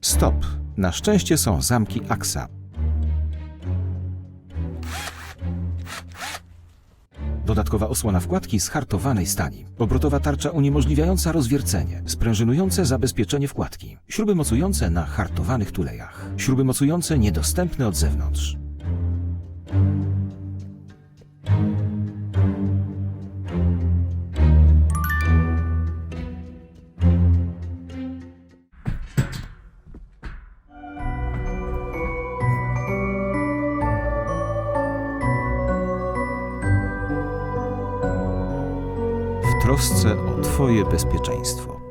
Stop. Na szczęście są zamki Aksa. Dodatkowa osłona wkładki z hartowanej stali. Obrotowa tarcza uniemożliwiająca rozwiercenie. Sprężynujące zabezpieczenie wkładki. Śruby mocujące na hartowanych tulejach. Śruby mocujące niedostępne od zewnątrz. Trosce o Twoje bezpieczeństwo.